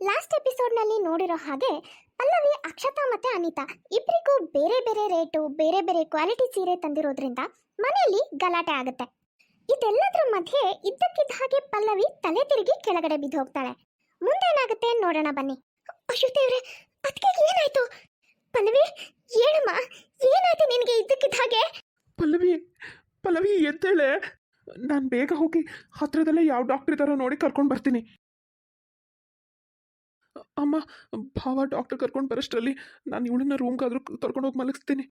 Last ಎಪಿಸೋಡ್ನಲ್ಲಿ ನೋಡಿರೋ ಹಾಗೆ ಪಲ್ಲವಿ ಅಕ್ಷತಾ ಮತ್ತೆ ಅನಿತಾ ಇಬ್ಬರಿಗೂ ಬೇರೆ ಬೇರೆ ರೇಟು, ಬೇರೆ ಬೇರೆ ಕ್ವಾಲಿಟಿ ಸೀರೆ ತಂದಿರೋದ್ರಿಂದ ಮನೆಯಲ್ಲಿ ಗಲಾಟೆ ಆಗುತ್ತೆ. ಇದೆಲ್ಲದರ ಮಧ್ಯೆ ಇದ್ದಕ್ಕಿದ್ದ ಹಾಗೆ ಪಲ್ಲವಿ ತಲೆ ತಿರುಗಿ ಕೆಳಗಡೆ ಬಿದ್ದು ಹೋಗ್ತಾಳೆ. ಮುಂದೇನಾಗುತ್ತೆ ನೋಡೋಣ ಬನ್ನಿ. ದೇವ್ರೆ ಅದಕ್ಕೆ ಏನಾಯ್ತು? ಪಲ್ಲವಿ ಏನಮ್ಮ ಏನಾಯ್ತು ನಿನಗೆ ಇದ್ದಕ್ಕಿದ್ದ ಹಾಗೆ? ಪಲ್ಲವಿ ಪಲ್ಲವಿ ಎದ್ದೇಳೆ ನಾನು ಬೇಗ ಹೋಗಿ ಹತ್ರದಲ್ಲೇ ಯಾವ ಡಾಕ್ಟರ್ ಇದ್ದಾರೋ ನೋಡಿ ಕರ್ಕೊಂಡು ಬರ್ತೀನಿ. ಅಮ್ಮ ಭಾವ ಡಾಕ್ಟರ್ ಕರ್ಕೊಂಡು ಬರೋಷ್ಟರಲ್ಲಿ ನಾನು ಇವಳನ್ನ ರೂಮ್ಗಾದ್ರೂ ಕರ್ಕೊಂಡು ಹೋಗಿ ಮಲಗಿಸ್ತೀನಿ.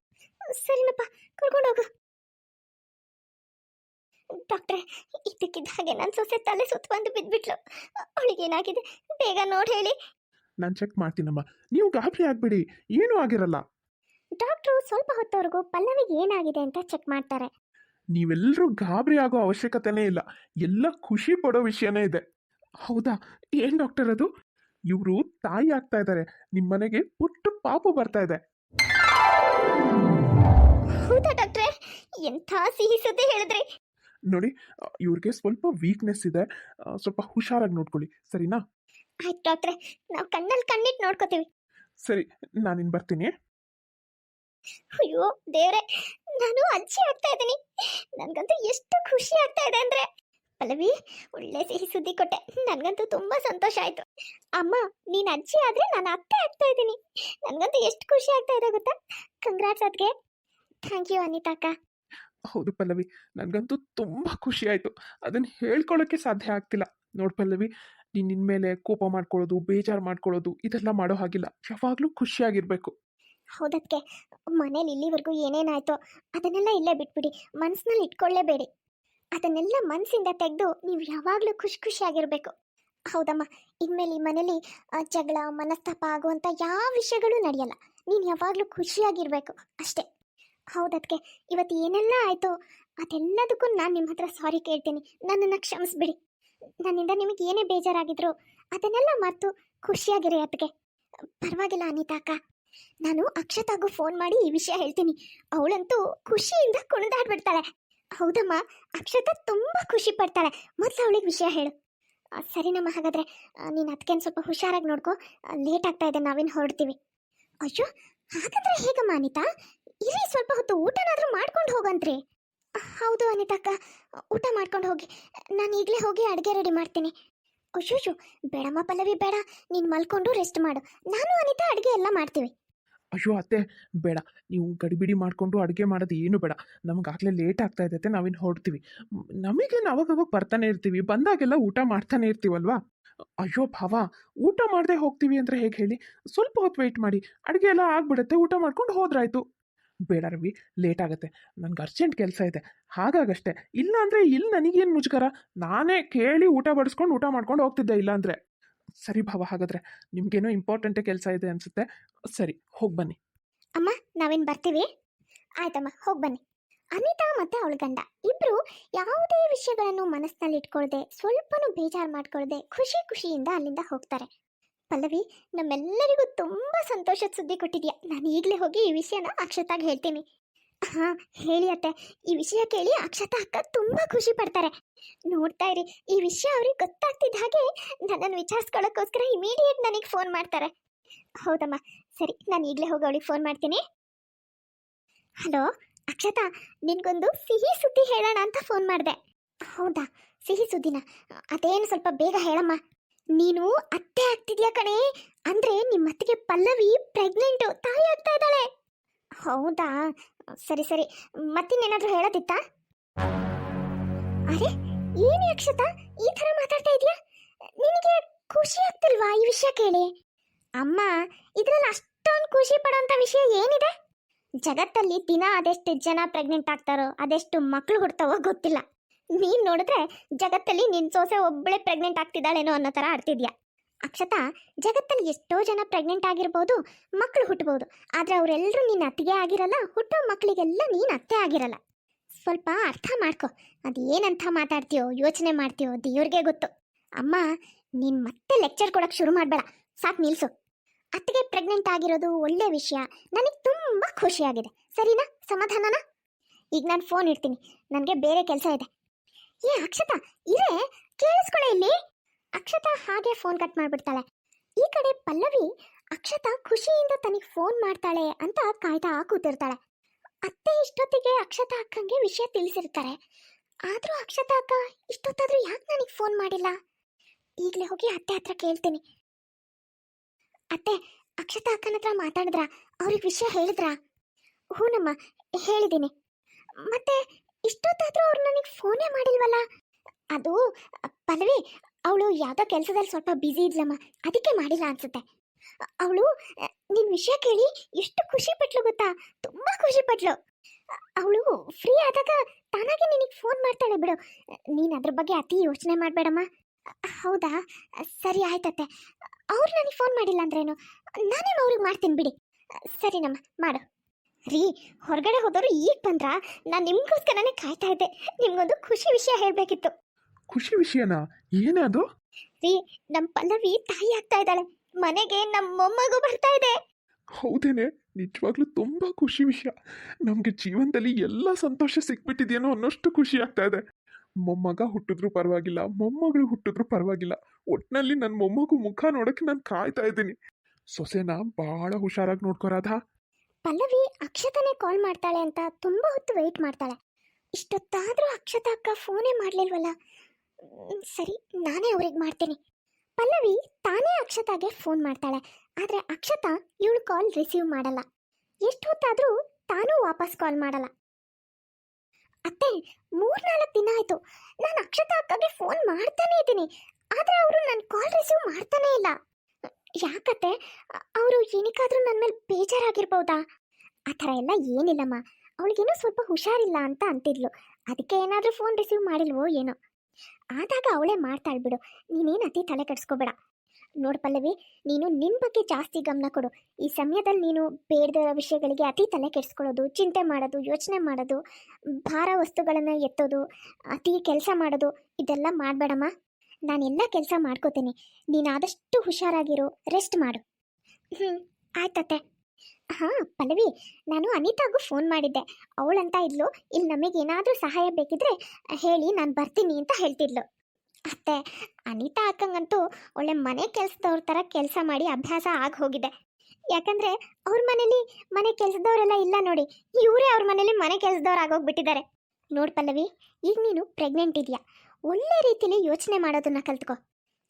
ಸರಿನಪ್ಪ ಕರ್ಕೊಂಡು ಹೋಗು. ಡಾಕ್ಟ್ರೆ ಇದ್ದಕ್ಕಿದ್ದ ಹಾಗೆ ನನ್ನ ಸೊಸೆ ತಲೆ ಸುತ್ತ ಬಂದು ಅವಳಿಗೆ ಏನಾಗಿದೆ? ಬೇಗ ನೋಡಿ ಹೇಳಿ. ನಾನು ಚೆಕ್ ಮಾಡ್ತೀನಮ್ಮ. ನೀವು ಗಾಬರಿ ಆಗಬೇಡಿ. ಏನೂ ಆಗಿರಲ್ಲ. ಡಾಕ್ಟ್ರು ಸ್ವಲ್ಪ ಹೊತ್ತವರೆಗೂ ಪಲ್ಲವಿಗೆ ಏನಾಗಿದೆ ಅಂತ ಚೆಕ್ ಮಾಡ್ತಾರೆ. ನೀವೆಲ್ಲರೂ ಗಾಬರಿ ಆಗೋ ಅವಶ್ಯಕತೆನೇ ಇಲ್ಲ. ಎಲ್ಲ ಖುಷಿ ಪಡೋ ವಿಷಯನೇ ಇದೆ. ಹೌದಾ? ಏನು ಡಾಕ್ಟರ್ ಅದು? ಇವರು ತಾಯಿ ಆಗ್ತಾ ಇದ್ದಾರೆ ನಿಮ್ಮ ಮನೆಗೆ ಪುಟ್ಟ ಪಾಪು ಬರ್ತಾ ಇದೆ. ಹೌದಾ ಡಾಕ್ಟ್ರೆ? ಎಂಥ ಸಿಹಿ ಸುದ್ದಿ ಹೇಳಿದ್ರಿ? ನೋಡಿ ಇವ್ರಿಗೆ ಸ್ವಲ್ಪ ವೀಕ್ನೆಸ್ ಇದೆ. ಸ್ವಲ್ಪ ಹುಷಾರಾಗಿ ನೋಡ್ಕೊಳ್ಳಿ. ಸರಿನಾ? ಆಯ್ತು ಡಾಕ್ಟ್ರೆ ನಾವು ಕಣ್ಣಲ್ಲಿ ಕಣ್ಣಿಟ್ಟು ನೋಡ್ಕೋತೀವಿ. ಸರಿ ನಾನಿನ್ ಬರ್ತೀನಿ. ಅಯ್ಯೋ ದೇವ್ರೆ ನಾನು ಅಜ್ಜಿ ಆಗ್ತಾ ಇದ್ದೀನಿ. ನನಗಂತೂ ಎಷ್ಟು ಖುಷಿ ಆಗ್ತಾ ಇದೆ ಅಂದ್ರೆ. ಪಲ್ಲವಿ ಒಳ್ಳೆ ಸಿಹಿ ಸುದ್ದಿ ಕೊಟ್ಟೆ. ನನಗಂತೂ ತುಂಬಾ ಸಂತೋಷ ಆಯ್ತು. ಅಮ್ಮ ನೀನ್ ಅಜ್ಜಿ ಆದ್ರೆ ನಾನು ಅತ್ತೆ ಆಗ್ತಾ ಇದ್ದೀನಿ. ನನಗಂತೂ ಎಷ್ಟು ಖುಷಿ ಆಗ್ತಾ ಇದೆ ಗೊತ್ತಾ? ಕಂಗ್ರಾಟ್ಸ್ ಅದಕ್ಕೆ ಥ್ಯಾಂಕ್ ಯು ಅನಿತಾ ಅಕ್ಕ. ಹೌದು ಪಲ್ಲವಿ ನನಗಂತೂ ತುಂಬ ಖುಷಿ ಆಯಿತು. ಅದನ್ನು ಹೇಳ್ಕೊಳ್ಳೋಕ್ಕೆ ಸಾಧ್ಯ ಆಗ್ತಿಲ್ಲ. ನೋಡು ಪಲ್ಲವಿ ನೀನು ನಿನ್ನ ಮೇಲೆ ಕೋಪ ಮಾಡ್ಕೊಳ್ಳೋದು ಬೇಜಾರು ಮಾಡ್ಕೊಳ್ಳೋದು ಇದೆಲ್ಲ ಮಾಡೋ ಹಾಗಿಲ್ಲ. ಯಾವಾಗಲೂ ಖುಷಿಯಾಗಿರಬೇಕು. ಹೌದಕ್ಕೆ ಮನೇಲಿ ಇಲ್ಲಿವರೆಗೂ ಏನೇನಾಯ್ತೋ ಅದನ್ನೆಲ್ಲ ಇಲ್ಲೇ ಬಿಟ್ಬಿಡಿ. ಮನಸ್ಸಿನಲ್ಲಿ ಇಟ್ಕೊಳ್ಳೇಬೇಡಿ. ಅದನ್ನೆಲ್ಲ ಮನಸ್ಸಿಂದ ತೆಗೆದು ನೀವು ಯಾವಾಗಲೂ ಖುಷಿ ಖುಷಿಯಾಗಿರಬೇಕು. ಹೌದಮ್ಮ, ಇನ್ಮೇಲೆ ಈ ಮನೇಲಿ ಜಗಳ, ಮನಸ್ತಾಪ ಆಗುವಂಥ ಯಾವ ವಿಷಯಗಳು ನಡೆಯಲ್ಲ. ನೀನು ಯಾವಾಗಲೂ ಖುಷಿಯಾಗಿರಬೇಕು, ಅಷ್ಟೇ. ಹೌದಕ್ಕೆ ಇವತ್ತು ಏನೆಲ್ಲ ಆಯಿತು ಅದೆಲ್ಲದಕ್ಕೂ ನಾನು ನಿಮ್ಮ ಹತ್ರ ಸಾರಿ ಕೇಳ್ತೀನಿ. ನನ್ನನ್ನು ಕ್ಷಮಿಸ್ಬಿಡಿ. ನನ್ನಿಂದ ನಿಮಗೆ ಏನೇ ಬೇಜಾರಾಗಿದ್ರು ಅದನ್ನೆಲ್ಲ ಮರೆತು ಖುಷಿಯಾಗಿರಿ ಅದಕ್ಕೆ ಪರವಾಗಿಲ್ಲ ಅನಿತಾ ಅಕ್ಕ. ನಾನು ಅಕ್ಷತಾಗೂ ಫೋನ್ ಮಾಡಿ ಈ ವಿಷಯ ಹೇಳ್ತೀನಿ. ಅವಳಂತೂ ಖುಷಿಯಿಂದ ಕುಣಿದಾಡ್ಬಿಡ್ತಾಳೆ. ಹೌದಮ್ಮ, ಅಕ್ಷತಾ ತುಂಬಾ ಖುಷಿ ಪಡ್ತಾಳೆ. ಮೊದಲು ಅವಳಿಗೆ ವಿಷಯ ಹೇಳು. ಸರಿನಮ್ಮ ಹಾಗಾದ್ರೆ ನೀನು ಅದಕ್ಕೇನು ಸ್ವಲ್ಪ ಹುಷಾರಾಗಿ ನೋಡ್ಕೊ. ಲೇಟ್ ಆಗ್ತಾ ಇದೆ, ನಾವೇನು ಹೊರಡ್ತೀವಿ. ಅಯ್ಯೋ, ಹಾಗಾದ್ರೆ ಹೇಗಮ್ಮ ಅನಿತಾ? ಇರಿ, ಸ್ವಲ್ಪ ಹೊತ್ತು ಊಟನಾದ್ರೂ ಮಾಡ್ಕೊಂಡು ಹೋಗಂತ್ರಿ. ಹೌದು ಅನಿತಕ್ಕ ಊಟ ಮಾಡ್ಕೊಂಡು ಹೋಗಿ. ನಾನು ಈಗಲೇ ಹೋಗಿ ಅಡುಗೆ ರೆಡಿ ಮಾಡ್ತೀನಿ. ಅಯ್ಯೋ ಬೇಡಮ್ಮ ಪಲ್ಲವಿ, ಬೇಡ. ನೀನು ಮಲ್ಕೊಂಡು ರೆಸ್ಟ್ ಮಾಡು. ನಾನು ಅನಿತಾ ಅಡುಗೆ ಎಲ್ಲ ಮಾಡ್ತೀವಿ. ಅಯ್ಯೋ ಅತ್ತೆ, ಬೇಡ. ನೀವು ಗಡಿಬಿಡಿ ಮಾಡಿಕೊಂಡು ಅಡುಗೆ ಮಾಡೋದು ಏನು ಬೇಡ. ನಮಗಾಗಲೇ ಲೇಟ್ ಆಗ್ತಾ ಇದೆ ನಾವಿನ್ನು ಹೊರಡ್ತೀವಿ. ನಮಗೇನು ಅವಾಗವಾಗ ಬರ್ತಾನೆ ಇರ್ತೀವಿ, ಬಂದಾಗೆಲ್ಲ ಊಟ ಮಾಡ್ತಾನೆ ಇರ್ತೀವಲ್ವಾ? ಅಯ್ಯೋ ಭಾವ, ಊಟ ಮಾಡದೆ ಹೋಗ್ತೀವಿ ಅಂದರೆ ಹೇಗೆ ಹೇಳಿ? ಸ್ವಲ್ಪ ಹೊತ್ತು ವೆಯ್ಟ್ ಮಾಡಿ, ಅಡುಗೆ ಎಲ್ಲ ಆಗ್ಬಿಡುತ್ತೆ, ಊಟ ಮಾಡ್ಕೊಂಡು ಹೋದ್ರಾಯ್ತು. ಬೇಡ ರವಿ, ಲೇಟ್ ಆಗುತ್ತೆ. ನನಗೆ ಅರ್ಜೆಂಟ್ ಕೆಲಸ ಇದೆ. ಹಾಗಾಗಷ್ಟೇ ಇಲ್ಲ ಅಂದರೆ ಇಲ್ಲಿ ನನಗೇನು ಮುಜುಗರ? ನಾನೇ ಕೇಳಿ ಊಟ ಬಡಿಸ್ಕೊಂಡು ಊಟ ಮಾಡ್ಕೊಂಡು ಹೋಗ್ತಿದ್ದೆ ಇಲ್ಲ ಅಂದರೆ ಸರಿ ಭಾವ, ಹಾಗಾದ್ರೆ ನಿಮಗೇನೋ ಇಂಪಾರ್ಟೆಂಟ್ ಕೆಲಸ ಇದೆ ಅನ್ಸುತ್ತೆ. ಸರಿ, ಹೋಗಿ ಬನ್ನಿ. ಅಮ್ಮ, ನಾವೇನ್ ಬರ್ತೀವಿ? ಆಯ್ತಮ್ಮ, ಹೋಗಿ ಬನ್ನಿ. ಅನಿತಾ ಮತ್ತೆ ಅವಳ ಗಂಡ, ಇಬ್ರು ಯಾವುದೇ ವಿಷಯಗಳನ್ನು ಮನಸ್ಸಿನಲ್ಲಿ ಇಟ್ಕೊಳ್ದೆ, ಸ್ವಲ್ಪನೂ ಬೇಜಾರು ಮಾಡ್ಕೊಳ್ದೆ ಖುಷಿ ಖುಷಿಯಿಂದ ಅಲ್ಲಿಂದ ಹೋಗ್ತಾರೆ. ಪಲ್ಲವಿ, ನಮ್ಮೆಲ್ಲರಿಗೂ ತುಂಬಾ ಸಂತೋಷದ ಸುದ್ದಿ ಕೊಟ್ಟಿದ್ಯಾ? ನಾನು ಈಗಲೇ ಹೋಗಿ ಈ ವಿಷಯನ ಅಕ್ಷತಾಗಿ ಹೇಳ್ತೀನಿ. ಹಾ, ಹೇಳಿ ಅತ್ತೆ. ಈ ವಿಷಯ ಕೇಳಿ ಅಕ್ಷತಾ ಅಕ್ಕ ತುಂಬಾ ಖುಷಿ ಪಡ್ತಾರೆ. ನೋಡ್ತಾ ಇರಿ, ಈ ವಿಷಯ ಅವ್ರಿಗೆ ಗೊತ್ತಾಗ್ತಿದ್ದ ಹಾಗೆ ನನ್ನನ್ನು ವಿಚಾರಿಸ್ಕೊಳ್ಳೋಕ್ಕೋಸ್ಕರ ಇಮಿಡಿಯೇಟ್ ನನಗೆ ಫೋನ್ ಮಾಡ್ತಾರೆ. ಹೌದಮ್ಮ, ಸರಿ, ನಾನು ಈಗಲೇ ಹೋಗಿ ಅವಳಿಗೆ ಫೋನ್ ಮಾಡ್ತೀನಿ. ಹಲೋ, ಅಕ್ಷತಾ, ನಿನ್ಗೊಂದು ಸಿಹಿ ಸುದ್ದಿ ಹೇಳೋಣ ಅಂತ ಫೋನ್ ಮಾಡಿದೆ. ಹೌದಾ, ಸಿಹಿ ಸುದ್ದಿನ? ಅದೇನು ಸ್ವಲ್ಪ ಬೇಗ ಹೇಳಮ್ಮ. ನೀನು ಅತ್ತೆ ಆಗ್ತಿದ್ಯಾ ಕಣೆ? ಅಂದ್ರೆ ನಿಮ್ಮ ಅತ್ತೆಗೆ ಪಲ್ಲವಿ ಪ್ರೆಗ್ನೆಂಟು ತಾಯಿ ಆಗ್ತಾ ಇದ್ದಾಳೆ. ಹೌದಾ ಸರಿ ಸರಿ. ಮತ್ತಿನ್ನೇನಾದ್ರೂ ಹೇಳೋದಿತ್ತಾ? ಅರೆ, ಏನು ಅಕ್ಷತಾ, ಈ ಥರ ಮಾತಾಡ್ತಾ ಇದೆಯಾ? ನಿನಗೆ ಖುಷಿ ಆಗ್ತಿಲ್ವಾ ಈ ವಿಷಯ ಕೇಳಿ? ಅಮ್ಮ, ಇದ್ರಲ್ಲಿ ಅಷ್ಟೊಂದು ಖುಷಿ ಪಡೋಂಥ ವಿಷಯ ಏನಿದೆ? ಜಗತ್ತಲ್ಲಿ ದಿನ ಅದೆಷ್ಟು ಜನ ಪ್ರೆಗ್ನೆಂಟ್ ಆಗ್ತಾರೋ, ಅದೆಷ್ಟು ಮಕ್ಕಳು ಹುಡ್ತಾವೋ ಗೊತ್ತಿಲ್ಲ. ನೀನು ನೋಡಿದ್ರೆ ಜಗತ್ತಲ್ಲಿ ನಿನ್ ಸೋಸೆ ಒಬ್ಬಳೆ ಪ್ರೆಗ್ನೆಂಟ್ ಆಗ್ತಿದ್ದಾಳೇನೋ ಅನ್ನೋ ಥರ ಆಡ್ತಿದ್ಯಾ? ಅಕ್ಷತಾ, ಜಗತ್ತಲ್ಲಿ ಎಷ್ಟೋ ಜನ ಪ್ರೆಗ್ನೆಂಟ್ ಆಗಿರ್ಬೋದು ಮಕ್ಕಳು ಹುಟ್ಟಬಹುದು ಆದ್ರೆ ಅವರೆಲ್ಲರೂ ನೀನು ಅತ್ತಿಗೆ ಆಗಿರಲ್ಲ, ಹುಟ್ಟೋ ಮಕ್ಕಳಿಗೆಲ್ಲ ನೀನ್ ಅತ್ತೆ ಆಗಿರಲ್ಲ. ಸ್ವಲ್ಪ ಅರ್ಥ ಮಾಡ್ಕೊ. ಅದು ಏನಂತ ಮಾತಾಡ್ತೀಯೋ, ಯೋಚನೆ ಮಾಡ್ತೀಯೋ, ದೇವ್ರಿಗೆ ಗೊತ್ತು. ಅಮ್ಮ, ನೀನ್ ಮತ್ತೆ ಲೆಕ್ಚರ್ ಕೊಡಕ್ ಶುರು ಮಾಡಬೇಡ. ಸಾಕು ನಿಲ್ಸು. ಅತ್ತಿಗೆ ಪ್ರೆಗ್ನೆಂಟ್ ಆಗಿರೋದು ಒಳ್ಳೆ ವಿಷಯ. ನನಗೆ ತುಂಬಾ ಖುಷಿಯಾಗಿದೆ. ಸರಿನಾ? ಸಮಾಧಾನನಾ? ಈಗ ನಾನು ಫೋನ್ ಇಡ್ತೀನಿ. ನನಗೆ ಬೇರೆ ಕೆಲಸ ಇದೆ. ಏ ಅಕ್ಷತಾ ಇದೆ ಕೇಳಿಸ್ಕೊಳೆ ಇಲ್ಲಿ? ಅಕ್ಷತಾ ಹಾಗೆ ಫೋನ್ ಕಟ್ ಮಾಡ್ಬಿಡ್ತಾಳೆ. ಈ ಕಡೆ ಪಲ್ಲವಿ ಅಕ್ಷತಾ ಖುಷಿಯಿಂದ ತನಗೆ ಫೋನ್ ಮಾಡ್ತಾಳೆ ಅಂತ ಕಾಯ್ತಾ ಕೂತಿರ್ತಾಳೆ. ಅತ್ತೆ ಇಷ್ಟೊತ್ತಿಗೆ ಅಕ್ಷತಾ ಅಕ್ಕಂಗೆ ವಿಷಯ ತಿಳಿಸಿರ್ತಾರೆ. ಆದ್ರೂ ಅಕ್ಷತಾ ಅಕ್ಕ ಇಷ್ಟೊತ್ತಾದ್ರೂ ಯಾಕೆ ನನಗೆ ಫೋನ್ ಮಾಡಿಲ್ಲ? ಈಗಲೇ ಹೋಗಿ ಅತ್ತೆ ಹತ್ರ ಕೇಳ್ತೀನಿ. ಅತ್ತೆ, ಅಕ್ಷತಾ ಅಕ್ಕನ ಹತ್ರ ಮಾತಾಡಿದ್ರ? ಅವ್ರಿಗೆ ವಿಷಯ ಹೇಳಿದ್ರಾ? ಹೂನಮ್ಮ, ಹೇಳಿದ್ದೀನಿ. ಮತ್ತೆ ಇಷ್ಟೊತ್ತಾದ್ರೂ ಅವ್ರು ನನಗೆ ಫೋನೇ ಮಾಡಿಲ್ವಲ್ಲ? ಅದು, ಪಲ್ಲವಿ ಅವಳು ಯಾವುದೋ ಕೆಲಸದಲ್ಲಿ ಸ್ವಲ್ಪ ಬ್ಯುಸಿ ಇದ್ಲಮ್ಮ, ಅದಕ್ಕೆ ಮಾಡಿಲ್ಲ ಅನ್ಸುತ್ತೆ. ಅವಳು ನಿನ್ನ ವಿಷಯ ಕೇಳಿ ಎಷ್ಟು ಖುಷಿ ಪಟ್ಲು ಗೊತ್ತಾ? ತುಂಬ ಖುಷಿ ಪಟ್ಲು. ಅವಳು ಫ್ರೀ ಆದಾಗ ತಾನಾಗೆ ನಿನಗೆ ಫೋನ್ ಮಾಡ್ತಾಳೆ ಬಿಡು. ನೀನು ಅದ್ರ ಬಗ್ಗೆ ಅತಿ ಯೋಚನೆ ಮಾಡಬೇಡಮ್ಮ. ಹೌದಾ? ಸರಿ ಆಯ್ತತ್ತೆ. ಅವ್ರು ನನಗೆ ಫೋನ್ ಮಾಡಿಲ್ಲ ಅಂದ್ರೇನು? ನಾನೇನು ಅವ್ರಿಗೆ ಮಾಡ್ತೀನಿ ಬಿಡಿ. ಸರಿನಮ್ಮ, ಮಾಡು. ರೀ, ಹೊರಗಡೆ ಹೋದವರು ಈಗ ಬಂದ್ರ? ನಾನು ನಿಮಗೋಸ್ಕರನೇ ಕಾಯ್ತಾ ಇದ್ದೆ. ನಿಮ್ಗೊಂದು ಖುಷಿ ವಿಷಯ ಹೇಳಬೇಕಿತ್ತು. ಖುಷಿ ವಿಷಯನಾ? ಏನದು? ಅದು ರೀ ನಮ್ಮ ಪಲ್ಲವಿ ತಾಯಿ ಆಗ್ತಾ ಇದ್ದಾಳೆ. ಮನೆಗೆ ನಮ್ಮ ಮೊಮ್ಮಗು ಬರ್ತಾ ಇದೆ. ಹೌದೇನೆ ನಿಜವಾಗ್ಲೂ ತುಂಬಾ ಖುಷಿ ವಿಷಯ. ನಮಗೆ ಜೀವನದಲ್ಲಿ ಎಲ್ಲ ಸಂತೋಷ ಸಿಕ್ಬಿಟ್ಟಿದೆಯೇನೋ ಅನ್ನೋಷ್ಟು ಖುಷಿ ಆಗ್ತಾ ಇದೆ. ಮೊಮ್ಮಗ ಹುಟ್ಟಿದ್ರು ಪರವಾಗಿಲ್ಲ ಮೊಮ್ಮಗಳು ಹುಟ್ಟಿದ್ರು ಪರವಾಗಿಲ್ಲ. ಒಟ್ನಲ್ಲಿ ನನ್ನ ಮೊಮ್ಮಗು ಮುಖ ನೋಡಕ್ಕೆ ನಾನು ಕಾಯ್ತಾ ಇದ್ದೀನಿ. ಸೊಸೆನ ಬಹಳ ಹುಷಾರಾಗಿ ನೋಡ್ಕೊರಾಧ ಪಲ್ಲವಿ ಅಕ್ಷತನೇ ಕಾಲ್ ಮಾಡ್ತಾಳೆ ಅಂತ ತುಂಬಾ ಹೊತ್ತು ವೆಯ್ಟ್ ಮಾಡ್ತಾಳೆ. ಇಷ್ಟೊತ್ತಾದ್ರೂ ಅಕ್ಷತ ಅಕ್ಕ ಫೋನೇ ಮಾಡ್ಲಿಲ್ವಲ್ಲ? ಸರಿ, ನಾನೇ ಅವ್ರಿಗೆ ಮಾಡ್ತೀನಿ. ಪಲ್ಲವಿ ತಾನೇ ಅಕ್ಷತಾಗೆ ಫೋನ್ ಮಾಡ್ತಾಳೆ. ಆದರೆ ಅಕ್ಷತಾ ಇವಳು ಕಾಲ್ ರಿಸೀವ್ ಮಾಡಲ್ಲ. ಎಷ್ಟು ಹೊತ್ತಾದರೂ ತಾನೂ ವಾಪಸ್ ಕಾಲ್ ಮಾಡಲ್ಲ. ಅತ್ತೆ, ಮೂರ್ನಾಲ್ಕು ದಿನ ಆಯಿತು. ನಾನು ಅಕ್ಷತಾ ಅಕ್ಕಗೆ ಫೋನ್ ಮಾಡ್ತಾನೇ ಇದ್ದೀನಿ. ಆದರೆ ಅವರು ನನ್ನ ಕಾಲ್ ರಿಸೀವ್ ಮಾಡ್ತಾನೇ ಇಲ್ಲ. ಯಾಕತ್ತೆ? ಅವರು ಏನಕ್ಕಾದ್ರೂ ನನ್ನ ಮೇಲೆ ಬೇಜಾರಾಗಿರ್ಬೋದಾ? ಆ ಥರ ಎಲ್ಲ ಏನಿಲ್ಲಮ್ಮ. ಅವಳಿಗೇನೋ ಸ್ವಲ್ಪ ಹುಷಾರಿಲ್ಲ ಅಂತ ಅಂತಿದ್ಲು. ಅದಕ್ಕೆ ಏನಾದರೂ ಫೋನ್ ರಿಸೀವ್ ಮಾಡಿಲ್ವೋ ಏನೋ. ಆದಾಗ ಅವಳೇ ಮಾಡ್ತಾಳೆ ಬಿಡು ನೀನೇನು ಅತಿ ತಲೆ ಕೆಡಿಸ್ಕೋಬೇಡ. ನೋಡು ಪಲ್ಲವಿ, ನೀನು ನಿನ್ನ ಬಗ್ಗೆ ಜಾಸ್ತಿ ಗಮನ ಕೊಡು. ಈ ಸಮಯದಲ್ಲಿ ನೀನು ಬೇಡದ ವಿಷಯಗಳಿಗೆ ಅತಿ ತಲೆ ಕೆಡಿಸ್ಕೊಳ್ಳೋದು, ಚಿಂತೆ ಮಾಡೋದು, ಯೋಚನೆ ಮಾಡೋದು, ಭಾರ ವಸ್ತುಗಳನ್ನು ಎತ್ತೋದು, ಅತಿ ಕೆಲಸ ಮಾಡೋದು, ಇದೆಲ್ಲ ಮಾಡಬೇಡಮ್ಮ. ನಾನೆಲ್ಲ ಕೆಲಸ ಮಾಡ್ಕೋತೀನಿ. ನೀನು ಆದಷ್ಟು ಹುಷಾರಾಗಿರು, ರೆಸ್ಟ್ ಮಾಡು. ಹ್ಞೂ ಆಯ್ತತ್ತೆ ಹಾಂ, ಪಲ್ಲವಿ. ನಾನು ಅನಿತಾಗೂ ಫೋನ್ ಮಾಡಿದ್ದೆ. ಅವಳಂತ ಇದ್ಲು ಇಲ್ಲಿ ನಮಗೆ ಏನಾದರೂ ಸಹಾಯ ಬೇಕಿದ್ರೆ ಹೇಳಿ, ನಾನು ಬರ್ತೀನಿ ಅಂತ ಹೇಳ್ತಿದ್ಲು. ಅತ್ತೆ, ಅನಿತಾ ಅಕ್ಕಂಗಂತೂ ಒಳ್ಳೆ ಮನೆ ಕೆಲಸದವ್ರ ಥರ ಕೆಲಸ ಮಾಡಿ ಅಭ್ಯಾಸ ಆಗಿ ಹೋಗಿದೆ ಯಾಕಂದ್ರೆ ಅವ್ರ ಮನೇಲಿ ಮನೆ ಕೆಲಸದವರೆಲ್ಲ ಇಲ್ಲ ನೋಡಿ, ಇವರೇ ಅವ್ರ ಮನೇಲಿ ಮನೆ ಕೆಲಸದವ್ರು ಆಗೋಗ್ಬಿಟ್ಟಿದ್ದಾರೆ. ನೋಡ್ ಪಲ್ಲವಿ, ಈಗ ನೀನು ಪ್ರೆಗ್ನೆಂಟ್ ಇದೆಯಾ? ಒಳ್ಳೆ ರೀತಿಲಿ ಯೋಚನೆ ಮಾಡೋದನ್ನ ಕಲ್ತ್ಕೊ.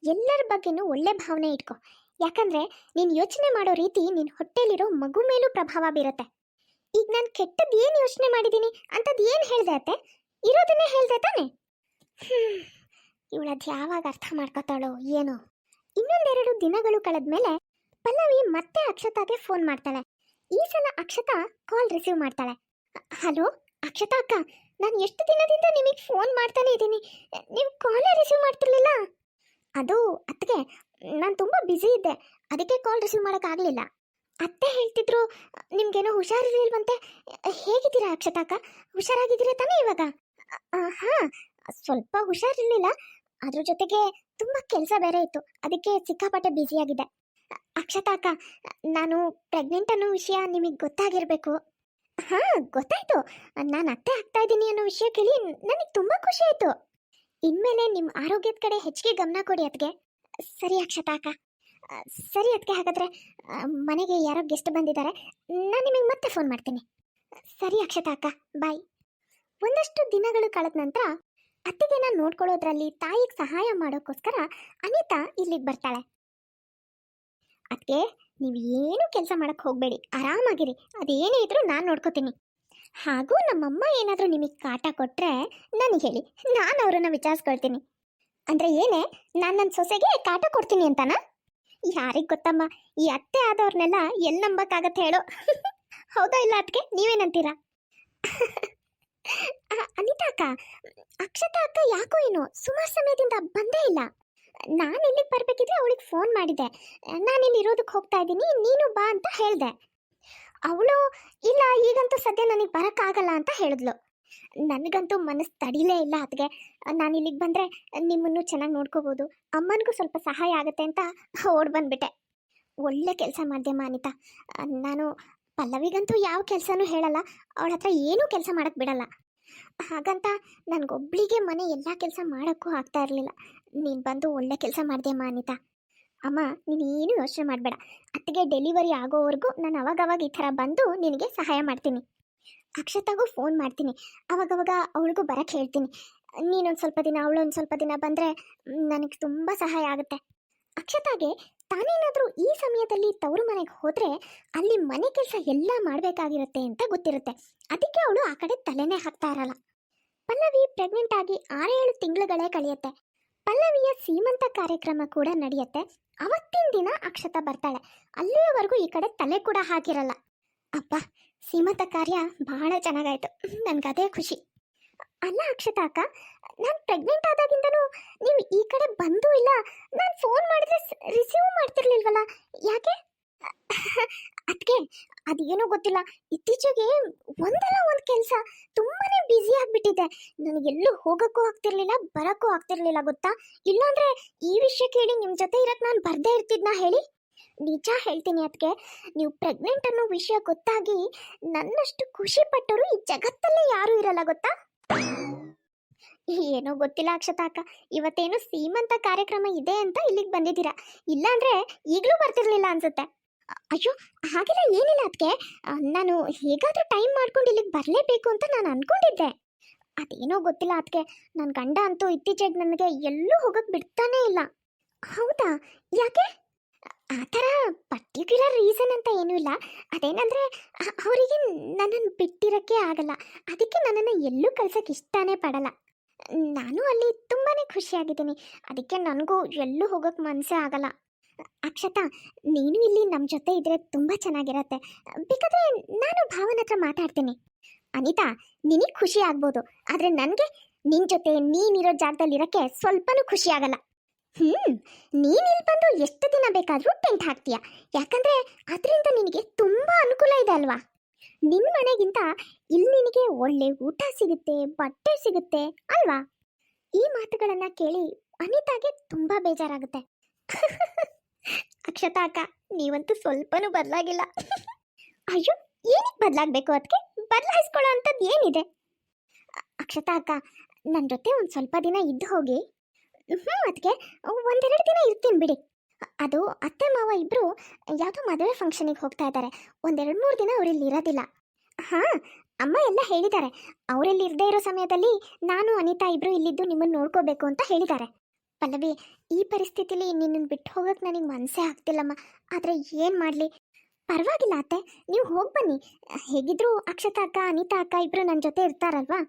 ಎಲ್ಲರ ಬಗ್ಗೆನೂ ಒಳ್ಳೆ ಭಾವನೆ ಇಟ್ಕೊ. ಯಾಕಂದ್ರೆ ನೀನು ಯೋಚನೆ ಮಾಡೋ ರೀತಿ ನಿನ್ನ ಹೊಟ್ಟೆಲಿರೋ ಮಗು ಮೇಲೂ ಪ್ರಭಾವ ಬೀರುತ್ತೆ. ಈಗ ನಾನು ಕೆಟ್ಟದ್ದು ಏನು ಯೋಚನೆ ಮಾಡಿದ್ದೀನಿ ಅಂಥದ್ದು ಏನು ಹೇಳಿದೆ ಅತ್ತೆ? ಇರೋದನ್ನೇ ಹೇಳ್ದೆ ತಾನೆ? ಇವಳದು ಯಾವಾಗ ಅರ್ಥ ಮಾಡ್ಕೋತಾಳೋ ಏನೋ. ಇನ್ನೊಂದೆರಡು ದಿನಗಳು ಕಳೆದ್ಮೇಲೆ ಪಲ್ಲವಿ ಮತ್ತೆ ಅಕ್ಷತಾಗೆ ಫೋನ್ ಮಾಡ್ತಾಳೆ. ಈ ಸಲ ಅಕ್ಷತಾ ಕಾಲ್ ರಿಸೀವ್ ಮಾಡ್ತಾಳೆ. ಹಲೋ, ಅಕ್ಷತಾ ಅಕ್ಕ, ನಾನು ಎಷ್ಟು ದಿನದಿಂದ ನಿಮಗೆ ಫೋನ್ ಮಾಡ್ತಾನೆ ಇದ್ದೀನಿ ನೀವು ಕಾಲೇ ರಿಸೀವ್ ಮಾಡ್ತಿರ್ಲಿಲ್ಲ? ಅದು ಅದಕ್ಕೆ ನಾನು ತುಂಬ ಬ್ಯುಸಿ ಇದ್ದೆ. ಅದಕ್ಕೆ ಕಾಲ್ ರಿಸೀವ್ ಮಾಡೋಕ್ಕಾಗಲಿಲ್ಲ ಅತ್ತೆ ಹೇಳ್ತಿದ್ರು, ನಿಮ್ಗೇನೋ ಹುಷಾರಿರ್ಲಿಲ್ವಂತೆ? ಹೇಗಿದ್ದೀರಾ ಅಕ್ಷತಾಕ ಹುಷಾರಾಗಿದ್ದೀರಾ ತಾನೇ ಇವಾಗ? ಹಾಂ, ಸ್ವಲ್ಪ ಹುಷಾರಿರ್ಲಿಲ್ಲ. ಅದ್ರ ಜೊತೆಗೆ ತುಂಬ ಕೆಲಸ ಬೇರೆ ಇತ್ತು. ಅದಕ್ಕೆ ಸಿಕ್ಕಾಪಟ್ಟೆ ಬ್ಯುಸಿಯಾಗಿದೆ ಅಕ್ಷತಾಕ ನಾನು ಪ್ರೆಗ್ನೆಂಟ್ ಅನ್ನೋ ವಿಷಯ ನಿಮಗೆ ಗೊತ್ತಾಗಿರಬೇಕು. ಹಾಂ, ಗೊತ್ತಾಯ್ತು. ನಾನು ಅತ್ತೆ ಆಗ್ತಾ ಇದ್ದೀನಿ ಅನ್ನೋ ವಿಷಯ ಕೇಳಿ ನನಗೆ ತುಂಬ ಖುಷಿ ಆಯಿತು. ಇನ್ಮೇಲೆ ನಿಮ್ಮ ಆರೋಗ್ಯದ ಕಡೆ ಹೆಚ್ಚಿಗೆ ಗಮನ ಕೊಡಿ ಅದಕ್ಕೆ ಸರಿ ಅಕ್ಷತಾ ಅಕ್ಕ. ಸರಿ ಅದಕ್ಕೆ ಹಾಗಾದರೆ ಮನೆಗೆ ಯಾರೋ ಗೆಸ್ಟ್ ಬಂದಿದ್ದಾರೆ. ನಾನು ನಿಮಗೆ ಮತ್ತೆ ಫೋನ್ ಮಾಡ್ತೀನಿ. ಸರಿ ಅಕ್ಷತಾ ಅಕ್ಕ ಬಾಯ್ ಒಂದಷ್ಟು ದಿನಗಳು ಕಳೆದ ನಂತರ ಅತ್ತಿಗೆನ ನೋಡ್ಕೊಳ್ಳೋದ್ರಲ್ಲಿ ತಾಯಿಗೆ ಸಹಾಯ ಮಾಡೋಕ್ಕೋಸ್ಕರ ಅನಿತಾ ಇಲ್ಲಿಗೆ ಬರ್ತಾಳೆ. ಅದಕ್ಕೆ ನೀವು ಏನು ಕೆಲಸ ಮಾಡಕ್ಕೆ ಹೋಗಬೇಡಿ. ಆರಾಮಾಗಿರಿ. ಅದೇನೇ ಇದ್ರೂ ನಾನು ನೋಡ್ಕೋತೀನಿ. ಹಾಗೂ ನಮ್ಮಮ್ಮ ಏನಾದರೂ ನಿಮಗೆ ಕಾಟ ಕೊಟ್ಟರೆ ನನಗೆ ಹೇಳಿ. ನಾನು ಅವರನ್ನು ವಿಚಾರಿಸ್ಕೊಳ್ತೀನಿ. ಅಂದರೆ ಏನೇ, ನಾನು ನನ್ನ ಸೊಸೆಗೆ ಕಾಟ ಕೊಡ್ತೀನಿ ಅಂತನಾ? ಯಾರಿಗೆ ಗೊತ್ತಮ್ಮ, ಈ ಅತ್ತೆ ಆದವ್ರನ್ನೆಲ್ಲ ಎಲ್ಲಿ ನಂಬಕ್ಕಾಗತ್ತೆ ಹೇಳೋ. ಹೌದಾ ಇಲ್ಲ ಅದಕ್ಕೆ ನೀವೇನಂತೀರ? ಅನಿತಾ ಅಕ್ಕ, ಅಕ್ಷತಾ ಅಕ್ಕ ಯಾಕೋ ಏನೋ, ಸುಮಾರು ಸಮಯದಿಂದ ಬಂದೇ ಇಲ್ಲ. ನಾನು ಇಲ್ಲಿಗೆ ಬರಬೇಕಿದ್ರೆ ಅವಳಿಗೆ ಫೋನ್ ಮಾಡಿದೆ. ನಾನು ಇಲ್ಲಿ ಇರೋದಕ್ಕೆ ಹೋಗ್ತಾ ಇದ್ದೀನಿ, ನೀನು ಬಾ ಅಂತ ಹೇಳಿದೆ. ಅವಳು, ಇಲ್ಲ ಈಗಂತೂ ಸದ್ಯ ನನಗೆ ಬರೋಕ್ಕಾಗಲ್ಲ ಅಂತ ಹೇಳಿದ್ಲು. ನನಗಂತೂ ಮನಸ್ಸು ತಡಿಲೇ ಇಲ್ಲ ಅದಕ್ಕೆ ನಾನು ಇಲ್ಲಿಗೆ ಬಂದರೆ ನಿಮ್ಮನ್ನು ಚೆನ್ನಾಗಿ ನೋಡ್ಕೋಬೋದು. ಅಮ್ಮನಿಗೂ ಸ್ವಲ್ಪ ಸಹಾಯ ಆಗುತ್ತೆ ಅಂತ ಓಡ್ ಬಂದ್ಬಿಟ್ಟೆ. ಒಳ್ಳೆ ಕೆಲಸ ಮಾಡಿದೆಮ್ಮ ಅನಿತಾ. ನಾನು ಪಲ್ಲವಿಗಂತೂ ಯಾವ ಕೆಲಸನೂ ಹೇಳಲ್ಲ. ಅವಳ ಹತ್ರ ಏನೂ ಕೆಲಸ ಮಾಡಕ್ಕೆ ಬಿಡಲ್ಲ. ಹಾಗಂತ ನನಗೊಬ್ಳಿಗೆ ಮನೆ ಎಲ್ಲ ಕೆಲಸ ಮಾಡೋಕ್ಕೂ ಆಗ್ತಾ ಇರಲಿಲ್ಲ. ನೀನು ಬಂದು ಒಳ್ಳೆ ಕೆಲಸ ಮಾಡಿದೆಮ್ಮ ಅನಿತಾ. ಅಮ್ಮ ನೀನೇನು ಯೋಚನೆ ಮಾಡಬೇಡ. ಅತ್ತಿಗೆ ಡೆಲಿವರಿ ಆಗೋವರೆಗೂ ನಾನು ಅವಾಗವಾಗ ಈ ಥರ ಬಂದು ನಿನಗೆ ಸಹಾಯ ಮಾಡ್ತೀನಿ. ಅಕ್ಷತಾಗೂ ಫೋನ್ ಮಾಡ್ತೀನಿ. ಅವಾಗವಾಗ ಅವಳಿಗೂ ಬರಕ್ಕೆ ಹೇಳ್ತೀನಿ. ನೀನೊಂದು ಸ್ವಲ್ಪ ದಿನ, ಅವಳೊಂದು ಸ್ವಲ್ಪ ದಿನ ಬಂದರೆ ನನಗೆ ತುಂಬ ಸಹಾಯ ಆಗುತ್ತೆ. ಅಕ್ಷತಾಗೆ ತಾನೇನಾದರೂ ಈ ಸಮಯದಲ್ಲಿ ತವರು ಮನೆಗೆ ಹೋದರೆ ಅಲ್ಲಿ ಮನೆ ಕೆಲಸ ಎಲ್ಲ ಮಾಡಬೇಕಾಗಿರುತ್ತೆ ಅಂತ ಗೊತ್ತಿರುತ್ತೆ. ಅದಕ್ಕೆ ಅವಳು ಆ ಕಡೆ ತಲೆನೇ ಹಾಕ್ತಾ ಇರಲ್ಲ. ಪಲ್ಲವಿ ಪ್ರೆಗ್ನೆಂಟ್ ಆಗಿ ಆರೇಳು ತಿಂಗಳುಗಳೇ ಕಳೆಯುತ್ತೆ. ಪಲ್ಲವಿಯ ಸೀಮಂತ ಕಾರ್ಯಕ್ರಮ ಕೂಡ ನಡೆಯುತ್ತೆ. ಅವತ್ತಿನ ದಿನ ಅಕ್ಷತಾ ಬರ್ತಾಳೆ. ಅಲ್ಲಿಯವರೆಗೂ ಈ ಕಡೆ ತಲೆ ಕೂಡ ಹಾಕಿರಲ್ಲ. ಅಪ್ಪ ಸೀಮಂತ ಕಾರ್ಯ ಬಹಳ ಚೆನ್ನಾಗಾಯ್ತು. ನನ್ಗೆ ಅದೇ ಖುಷಿ. ಅಲ್ಲ ಅಕ್ಷತಾ ಅಕ್ಕ, ನಾನು ಪ್ರೆಗ್ನೆಂಟ್ ಆದಾಗಿಂದನೂ ನೀವು ಈ ಕಡೆ ಬಂದೂ ಇಲ್ಲ. ನಾನು ಫೋನ್ ಮಾಡಿದ್ರೆ ರಿಸೀವ್ ಮಾಡ್ತಿರ್ಲಿಲ್ವಲ್ಲ? ಯಾಕೆ? ಅದಕ್ಕೆ ಅದೇನೂ ಗೊತ್ತಿಲ್ಲ. ಇತ್ತೀಚೆಗೆ ಒಂದಲ್ಲ ಒಂದು ಕೆಲಸ ತುಂಬಾನೇ ಬ್ಯುಸಿ ಆಗ್ಬಿಟ್ಟಿದೆ. ನನಗೆಲ್ಲೂ ಹೋಗಕ್ಕೂ ಆಗ್ತಿರ್ಲಿಲ್ಲ, ಬರಕ್ಕೂ ಆಗ್ತಿರ್ಲಿಲ್ಲ ಗೊತ್ತಾ? ಇಲ್ಲಾಂದ್ರೆ ಈ ವಿಷಯ ಕೇಳಿ ನಿಮ್ಮ ಜೊತೆ ಇರಕ್ಕೆ ನಾನು ಬರ್ದೇ ಇರ್ತಿದ್ನಾ ಹೇಳಿ? ನಿಜ ಹೇಳ್ತೀನಿ ಅದಕ್ಕೆ ನೀವು ಪ್ರೆಗ್ನೆಂಟ್ ಅನ್ನೋ ವಿಷಯ ಗೊತ್ತಾಗಿ ನನ್ನಷ್ಟು ಖುಷಿ ಪಟ್ಟರು ಈ ಜಗತ್ತಲ್ಲೇ ಯಾರೂ ಇರಲ್ಲ ಗೊತ್ತಾ? ಏನೋ ಗೊತ್ತಿಲ್ಲ ಅಕ್ಷತಾ ಅಕ್ಕ. ಇವತ್ತೇನು ಸೀಮಂತ ಕಾರ್ಯಕ್ರಮ ಇದೆ ಅಂತ ಇಲ್ಲಿಗೆ ಬಂದಿದ್ದೀರಾ. ಇಲ್ಲಾಂದ್ರೆ ಈಗಲೂ ಬರ್ತಿರ್ಲಿಲ್ಲ ಅನ್ಸುತ್ತೆ. ಅಯ್ಯೋ, ಹಾಗೆಲ್ಲ ಏನಿಲ್ಲ ಅದಕ್ಕೆ ನಾನು ಹೇಗಾದ್ರೂ ಟೈಮ್ ಮಾಡ್ಕೊಂಡು ಇಲ್ಲಿಗೆ ಬರಲೇಬೇಕು ಅಂತ ನಾನು ಅನ್ಕೊಂಡಿದ್ದೆ. ಅದೇನೋ ಗೊತ್ತಿಲ್ಲ ಅದಕ್ಕೆ ನನ್ನ ಗಂಡ ಅಂತೂ ಇತ್ತೀಚೆಗೆ ನನಗೆ ಎಲ್ಲೂ ಹೋಗಕ್ಕೆ ಬಿಡ್ತಾನೇ ಇಲ್ಲ. ಹೌದಾ? ಯಾಕೆ? ಆ ಥರ ಪರ್ಟಿಕ್ಯುಲರ್ ರೀಸನ್ ಅಂತ ಏನೂ ಇಲ್ಲ. ಅದೇನಂದರೆ ಅವರಿಗೆ ನನ್ನನ್ನು ಬಿಟ್ಟಿರೋಕ್ಕೆ ಆಗಲ್ಲ. ಅದಕ್ಕೆ ನನ್ನನ್ನು ಎಲ್ಲೂ ಕಳ್ಸೋಕ್ಕೆ ಇಷ್ಟನೇ ಪಡಲ್ಲ. ನಾನು ಅಲ್ಲಿ ತುಂಬಾ ಖುಷಿಯಾಗಿದ್ದೀನಿ. ಅದಕ್ಕೆ ನನಗೂ ಎಲ್ಲೂ ಹೋಗೋಕ್ಕೆ ಮನಸ್ಸೇ ಆಗಲ್ಲ. ಅಕ್ಷತಾ, ನೀನು ಇಲ್ಲಿ ನಮ್ಮ ಜೊತೆ ಇದ್ರೆ ತುಂಬ ಚೆನ್ನಾಗಿರತ್ತೆ. ಬೇಕಾದ್ರೆ ನಾನು ಭಾವನ ಹತ್ರ ಮಾತಾಡ್ತೀನಿ. ಅನಿತಾ, ನಿನಗೆ ಖುಷಿ ಆಗ್ಬೋದು. ಆದರೆ ನನಗೆ ನಿನ್ನ ಜೊತೆ ನೀನಿರೋ ಜಾಗದಲ್ಲಿರೋಕ್ಕೆ ಸ್ವಲ್ಪನೂ ಖುಷಿಯಾಗಲ್ಲ ಹ್ಮ್, ನೀನ್ ಇಲ್ಲಿ ಬಂದು ಎಷ್ಟು ದಿನ ಬೇಕಾದರೂ ಟೆಂಟ್ ಹಾಕ್ತೀಯ. ಯಾಕಂದ್ರೆ ಅದರಿಂದ ನಿನಗೆ ತುಂಬಾ ಅನುಕೂಲ ಇದೆ ಅಲ್ವಾ? ನಿನ್ನ ಮನೆಗಿಂತ ಇಲ್ಲಿ ನಿನಗೆ ಒಳ್ಳೆ ಊಟ ಸಿಗುತ್ತೆ, ಬಟ್ಟೆ ಸಿಗುತ್ತೆ ಅಲ್ವಾ? ಈ ಮಾತುಗಳನ್ನು ಕೇಳಿ ಅನಿತಾಗೆ ತುಂಬಾ ಬೇಜಾರಾಗುತ್ತೆ. ಅಕ್ಷತಾ ಅಕ್ಕ, ನೀವಂತೂ ಸ್ವಲ್ಪನೂ ಬದಲಾಗಿಲ್ಲ. ಅಯ್ಯೋ, ಏನಕ್ಕೆ ಬದಲಾಗಬೇಕು ಅದಕ್ಕೆ ಬದಲಾಯಿಸ್ಕೊಳ್ಳೋ ಅಂಥದ್ದು ಏನಿದೆ? ಅಕ್ಷತಾ ಅಕ್ಕ ನನ್ನ ಜೊತೆ ಒಂದು ಸ್ವಲ್ಪ ದಿನ ಇದ್ದು ಹೋಗಿ. ಹ್ಞೂ ಒಂದೆರಡು ದಿನ ಇರ್ತೀನಿ ಬಿಡಿ. ಅದು ಅತ್ತೆ, ಮಾವ ಇಬ್ಬರು ಯಾವುದೋ ಮದುವೆ ಫಂಕ್ಷನಿಗೆ ಹೋಗ್ತಾ ಇದ್ದಾರೆ ಒಂದೆರಡು ಮೂರು ದಿನ ಅವರಿಲ್ಲಿ ಇರೋದಿಲ್ಲ. ಹಾಂ, ಅಮ್ಮ ಎಲ್ಲ ಹೇಳಿದ್ದಾರೆ ಅವರಲ್ಲಿ ಇರದೇ ಇರೋ ಸಮಯದಲ್ಲಿ ನಾನು, ಅನಿತಾ ಇಬ್ಬರು ಇಲ್ಲಿದ್ದು ನಿಮ್ಮನ್ನು ನೋಡ್ಕೋಬೇಕು ಅಂತ ಹೇಳಿದ್ದಾರೆ ಪಲ್ಲವಿ, ಈ ಪರಿಸ್ಥಿತಿಲಿ ನಿನ್ನನ್ನು ಬಿಟ್ಟು ಹೋಗಕ್ಕೆ ನನಗೆ ಮನಸ್ಸೇ ಆಗ್ತಿಲ್ಲಮ್ಮ. ಆದರೆ ಏನು ಮಾಡಲಿ? ಪರವಾಗಿಲ್ಲ ಅತ್ತೆ, ನೀವು ಹೋಗಿ ಬನ್ನಿ. ಹೇಗಿದ್ರು ಅಕ್ಷತಾ ಅಕ್ಕ, ಅನಿತಾ ಅಕ್ಕ ಇಬ್ಬರು ನನ್ನ ಜೊತೆ ಇರ್ತಾರಲ್ವಾ?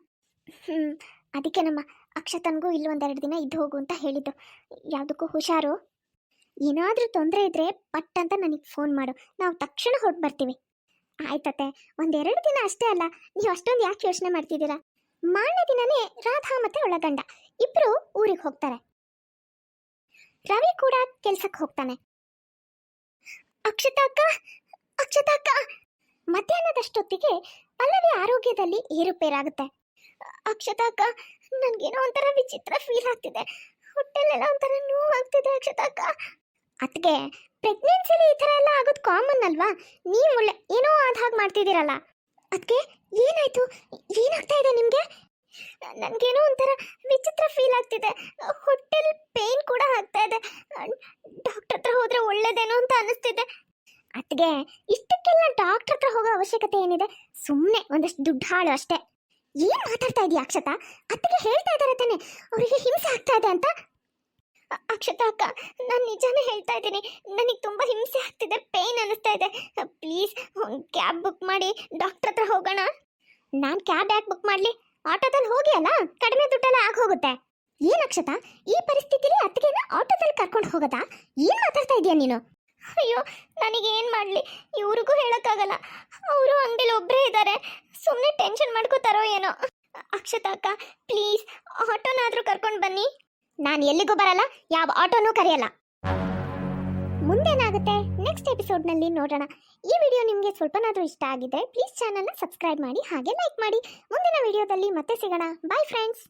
ಹ್ಞೂ ಅದಕ್ಕೆ ನಮ್ಮ ಅಕ್ಷತನಿಗೂ ಇಲ್ಲಿ ಒಂದೆರಡು ದಿನ ಇದ್ದು ಹೋಗು ಅಂತ ಹೇಳಿದ್ದು. ಯಾವುದಕ್ಕೂ ಹುಷಾರು. ಏನಾದರೂ ತೊಂದರೆ ಇದ್ದರೆ ಪಟ್ ಅಂತ ನನಗೆ ಫೋನ್ ಮಾಡು. ನಾವು ತಕ್ಷಣ ಹೊರಟು ಬರ್ತೀವಿ. ಆಯ್ತತೆ ಒಂದೆರಡು ದಿನ ಅಷ್ಟೇ ಅಲ್ಲ, ನೀವು ಅಷ್ಟೊಂದು ಯಾಕೆ ಯೋಚನೆ ಮಾಡ್ತಿದ್ದೀರಾ? ಮಾರನೇ ದಿನನೇ ರಾಧಾ ಮತ್ತೆ ಒಳಗಂಡ ಇಬ್ರು ಊರಿಗೆ ಹೋಗ್ತಾರೆ. ರವಿ ಕೂಡ ಕೆಲ್ಸಕ್ಕೆ ಹೋಗ್ತಾನೆ. ಅಕ್ಷತಾಕ್ಕ ಅಕ್ಷತಾಕ್ಕ ಮಧ್ಯಾಹ್ನದಷ್ಟೊತ್ತಿಗೆ ಪಲ್ಲವಿ ಆರೋಗ್ಯದಲ್ಲಿ ಏರುಪೇರಾಗುತ್ತೆ. ಅಕ್ಷತಾ ಅಕ್ಕ ನನ್ಗೇನೋ ಒಂಥರ ವಿಚಿತ್ರ ಫೀಲ್ ಆಗ್ತಿದೆ. ಹೊಟ್ಟೆಲೆಲ್ಲ ಒಂಥರ ನೋವು ಆಗ್ತಿದೆ ಅಕ್ಷತಾ ಅಕ್ಕ ಅದಕ್ಕೆ ಪ್ರೆಗ್ನೆನ್ಸಿಲಿ ಈ ಥರ ಎಲ್ಲ ಆಗೋದು ಕಾಮನ್ ಅಲ್ವಾ? ನೀವು ಏನೋ ಆದ ಹಾಗೆ ಮಾಡ್ತಿದ್ದೀರಲ್ಲ. ಅದಕ್ಕೆ ಏನಾಯ್ತು? ಏನಾಗ್ತಾ ಇದೆ ನಿಮಗೆ? ನನಗೇನೋ ಒಂಥರ ವಿಚಿತ್ರ ಫೀಲ್ ಆಗ್ತಿದೆ. ಹೊಟ್ಟೆಲಿ ಪೇನ್ ಕೂಡ ಆಗ್ತಾ ಇದೆ. ಡಾಕ್ಟರ್ ಹತ್ರ ಹೋದ್ರೆ ಒಳ್ಳೇದೇನೋ ಅಂತ ಅನಿಸ್ತಿದೆ. ಅದಕ್ಕೆ ಇಷ್ಟಕ್ಕೆಲ್ಲ ಡಾಕ್ಟರ್ ಹತ್ರ ಹೋಗೋ ಅವಶ್ಯಕತೆ ಏನಿದೆ? ಸುಮ್ಮನೆ ಒಂದಷ್ಟು ದುಡ್ಡು ಹಾಳು ಅಷ್ಟೇ. ಏನ್ ಮಾತಾಡ್ತಾ ಇದೀಯ ಅಕ್ಷತಾ? ಅತ್ತಿಗೆ ಹೇಳ್ತಾ ಇದ್ದಾರೆ ತಾನೆ. ಅವರಿಗೆ ಹಿಂಸೆ ಆಗ್ತಾ ಇದೆ ಅಂತ? ಅಕ್ಷತಾ ಅಕ್ಕ, ನಾನು ನಿಜಾನೇ ಹೇಳ್ತಾ ಇದ್ದೀನಿ. ನನಗೆ ತುಂಬ ಹಿಂಸೆ ಆಗ್ತಿದೆ ಪೇಯ್ನ್ ಅನ್ನಿಸ್ತಾ ಇದೆ. ಪ್ಲೀಸ್ ಕ್ಯಾಬ್ ಬುಕ್ ಮಾಡಿ ಡಾಕ್ಟರ್ ಹತ್ರ ಹೋಗೋಣ. ನಾನು ಕ್ಯಾಬ್ ಯಾಕೆ ಬುಕ್ ಮಾಡಲಿ? ಆಟೋದಲ್ಲಿ ಹೋಗಿ ಅಲ್ಲ ಕಡಿಮೆ ದುಡ್ಡೆಲ್ಲ ಆಗೋಗುತ್ತೆ ಏನ್ ಅಕ್ಷತಾ, ಈ ಪರಿಸ್ಥಿತಿಲಿ ಅತ್ತಿಗೆನ ಆಟೋದಲ್ಲಿ ಕರ್ಕೊಂಡು ಹೋಗೋದಾ? ಏನು ಮಾತಾಡ್ತಾ ಇದೀಯ ನೀನು? ಅಯ್ಯೋ, ನನಗೆ ಏನು ಮಾಡಲಿ? ಇವ್ರಿಗೂ ಹೇಳೋಕ್ಕಾಗಲ್ಲ. ಅವರು ಅಂಗಡಿಲಿ ಒಬ್ಬರೇ ಇದ್ದಾರೆ ಸುಮ್ಮನೆ ಟೆನ್ಷನ್ ಮಾಡ್ಕೋತಾರೋ ಏನೋ. ಅಕ್ಷತಾ ಅಕ್ಕ ಪ್ಲೀಸ್ ಆಟೋನಾದರೂ ಕರ್ಕೊಂಡು ಬನ್ನಿ. ನಾನು ಎಲ್ಲಿಗೂ ಬರಲ್ಲ, ಯಾವ ಆಟೋನೂ ಕರೆಯಲ್ಲ. ಮುಂದೇನಾಗುತ್ತೆ? ನೆಕ್ಸ್ಟ್ ಎಪಿಸೋಡ್ನಲ್ಲಿ ನೋಡೋಣ. ಈ ವಿಡಿಯೋ ನಿಮಗೆ ಸ್ವಲ್ಪನಾದರೂ ಇಷ್ಟ ಆಗಿದ್ರೆ ಪ್ಲೀಸ್ ಚಾನಲ್ನ ಸಬ್ಸ್ಕ್ರೈಬ್ ಮಾಡಿ, ಹಾಗೆ ಲೈಕ್ ಮಾಡಿ. ಮುಂದಿನ ವಿಡಿಯೋದಲ್ಲಿ ಮತ್ತೆ ಸಿಗೋಣ. Bye friends